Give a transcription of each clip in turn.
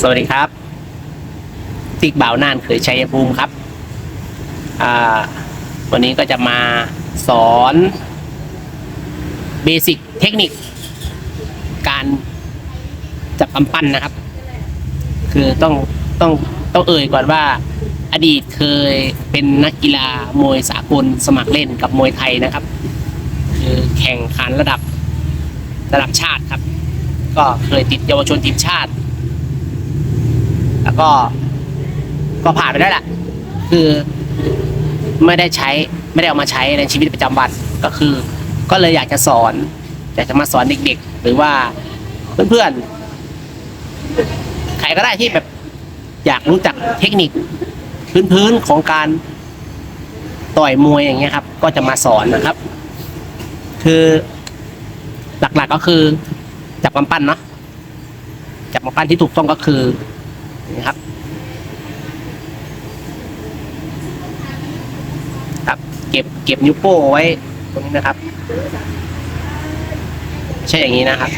สวัสดีครับติ๊กบ่าวน่านเคยชัยภูมิครับวันนี้ก็จะมาสอนเบสิกเทคนิค การจับกำปั้นนะครับ คือต้องต้องต้องเอ่ยก่อนว่า อดีตเคยเป็นนักกีฬามวยสากลสมัครเล่นกับมวยไทยนะครับ คือแข่งขันระดับระดับชาติครับ ก็เคยติดเยาวชนทีมชาติ แล้วก็ก็ผ่านไปได้แหละคือไม่ได้ใช้ไม่ได้เอามาใช้ในชีวิตประจำวันก็คือ ก็เลยอยากจะสอนอยากจะมาสอนเด็กๆ หรือว่าเพื่อนๆใครก็ได้ที่แบบอยากรู้จักเทคนิคพื้นๆของการต่อยมวยอย่างเงี้ยครับ ก็จะมาสอนนะครับ คือหลักๆก็คือ จับกำปั้นเนาะจับกำปั้นที่ถูกต้องก็คือนี่ครับ ครับ เก็บเก็บนิ้วโป้ไว้ตรงนี้นะครับไม่ใช่อย่างนี้นะครับ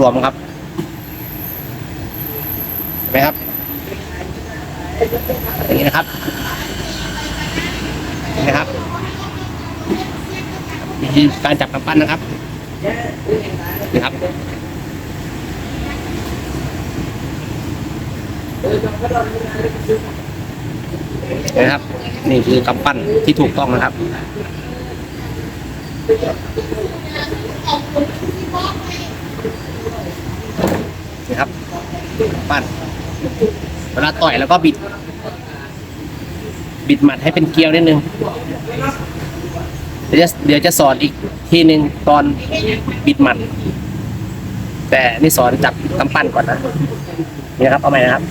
รวมๆครับเห็นไหมครับอย่างนี้นะครับ นไหมครับวิธีการจับกำปั้นนะครับนี่ครับนะครับ นี่คือกำปั้นที่ถูกต้องนะครับนี่ครับกำปั้นเวลาต่อยแล้วก็บิด บิดหมัดให้เป็นเกลียวนิดนึง เดี๋ยวจะเดี๋ยวจะสอนอีกทีหนึ่งตอนบิดหมัด แต่นี่สอนจับกำปั้นก่อนนะนี่นะครับเอาใหม่นะครับ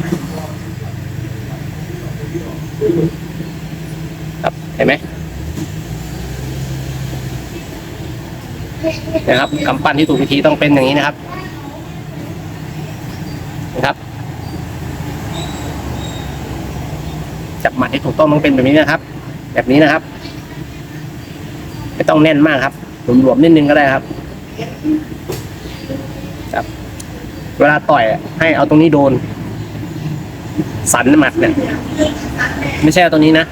ครับเห็นไหมนะครับกำปั้นที่ถูกวิธีต้องเป็นอย่างนี้นะครับ จับหมัดให้ถูกต้องต้องเป็นแบบนี้นะครับ แบบนี้นะครับ ไม่ต้องแน่นมากครับหลวมๆนิดนึงก็ได้ครับครับ เวลาต่อยให้เอาตรงนี้โดน สันหมัดเนี่ย ไม่ใช่เอาตรงนี้นะ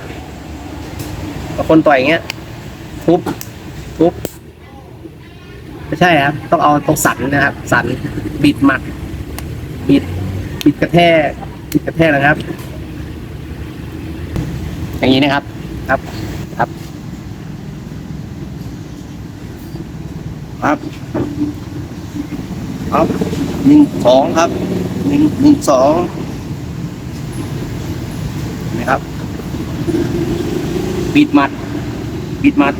คนต่อยอย่างเงี้ยทุบทุบไม่ใช่ครับ ต้องเอาตรงสันนะครับ สันบิดหมัดบิดบิดกระแทกบิดกระแทกนะครับ อย่างนี้นะครับ ครับ ครับ ครับครับหนึ่งสองครับหนึ่งหนึ่งสองนะครับบิดมัดบิดมัด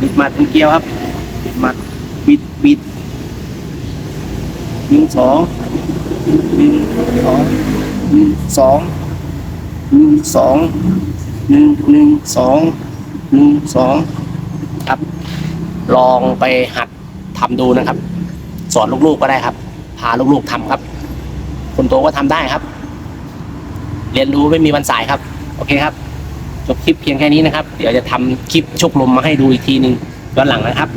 บิดมัดเป็นเกียวครับบิดมัดบิดบิดหนึ่งสองหนึ่งสองหนึ่งสองหนึ่งสอง หนึ่งหนึ่งสองหนึ่งสองครับ ลองไปหัดทำดูนะครับ สอนลูกๆก็ได้ครับ พาลูกๆทำครับ คนโตก็ทำได้ครับ เรียนรู้ไม่มีวันสายครับ โอเคครับ จบคลิปเพียงแค่นี้นะครับ เดี๋ยวจะทำคลิปชกลมมาให้ดูอีกทีหนึ่งย้อนหลังนะครับ